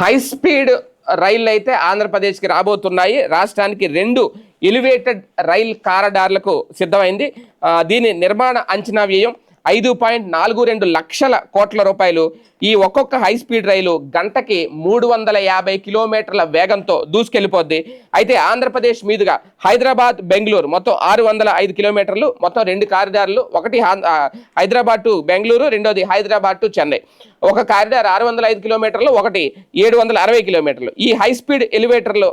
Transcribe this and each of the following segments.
High speed రైళ్ళు అయితే ఆంధ్రప్రదేశ్కి రాబోతున్నాయి. రాష్ట్రానికి రెండు ఎలివేటెడ్ రైల్ కారిడార్లకు సిద్ధమైంది. దీని నిర్మాణ అంచనా వ్యయం ఐదు పాయింట్ నాలుగు రెండు లక్షల కోట్ల రూపాయలు ఈ ఒక్కొక్క హై స్పీడ్ రైలు గంటకి మూడు వందల యాభై కిలోమీటర్ల వేగంతో దూసుకెళ్ళిపోద్ది. అయితే ఆంధ్రప్రదేశ్ మీదుగా హైదరాబాద్ బెంగళూరు మొత్తం ఆరు వందల ఐదు కిలోమీటర్లు మొత్తం రెండు కారిడార్లు ఒకటి హైదరాబాద్ టు బెంగళూరు రెండోది హైదరాబాద్ టు చెన్నై. ఒక కారిడార్ ఆరు వందల ఐదు కిలోమీటర్లు ఒకటి ఏడు వందల అరవై కిలోమీటర్లు. ఈ హై స్పీడ్ ఎలివేటర్లు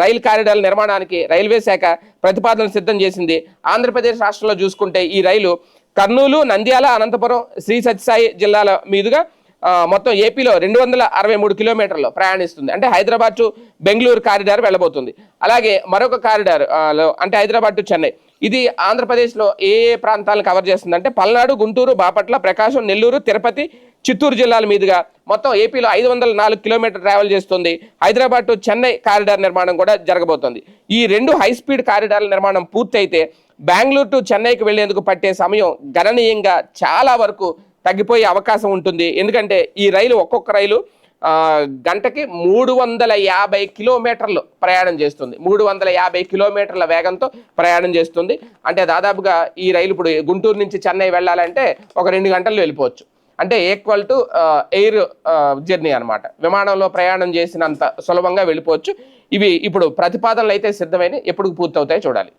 రైలు కారిడార్ల నిర్మాణానికి రైల్వే శాఖ ప్రతిపాదన సిద్ధం చేసింది. ఆంధ్రప్రదేశ్ రాష్ట్రంలో చూసుకుంటే ఈ రైలు కర్నూలు నంద్యాల అనంతపురం శ్రీ సత్యసాయి జిల్లాల మీదుగా మొత్తం ఏపీలో రెండు వందల అరవై మూడు కిలోమీటర్లు ప్రయాణిస్తుంది. అంటే హైదరాబాద్ టు బెంగళూరు కారిడార్ వెళ్ళబోతుంది. అలాగే మరొక కారిడార్లో అంటే హైదరాబాద్ టు చెన్నై. ఇది ఆంధ్రప్రదేశ్లో ఏ ఏ ప్రాంతాలను కవర్ చేస్తుంది అంటే పల్నాడు గుంటూరు బాపట్ల ప్రకాశం నెల్లూరు తిరుపతి చిత్తూరు జిల్లాల మీదుగా మొత్తం ఏపీలో ఐదు వందల నాలుగు కిలోమీటర్ ట్రావెల్ చేస్తుంది. హైదరాబాద్ టు చెన్నై కారిడార్ నిర్మాణం కూడా జరగబోతోంది. ఈ రెండు హై స్పీడ్ కారిడార్ల నిర్మాణం పూర్తయితే బెంగళూరు టు చెన్నైకి వెళ్ళేందుకు పట్టే సమయం గణనీయంగా చాలా వరకు తగ్గిపోయే అవకాశం ఉంటుంది. ఎందుకంటే ఈ రైలు ఒక్కొక్క రైలు గంటకి మూడు వందల యాభై కిలోమీటర్లు ప్రయాణం చేస్తుంది. మూడు వందల యాభై కిలోమీటర్ల వేగంతో ప్రయాణం చేస్తుంది. అంటే దాదాపుగా ఈ రైలు ఇప్పుడు గుంటూరు నుంచి చెన్నై వెళ్ళాలంటే ఒక రెండు గంటల్లో వెళ్ళిపోవచ్చు. అంటే ఈక్వల్ టు ఎయిర్ జర్నీ అనమాట విమానంలో ప్రయాణం చేసినంత సులభంగా వెళ్ళిపోవచ్చు. ఇవి ఇప్పుడు ప్రతిపాదనలు అయితే సిద్ధమైన ఎప్పుడు పూర్తవుతాయో చూడాలి.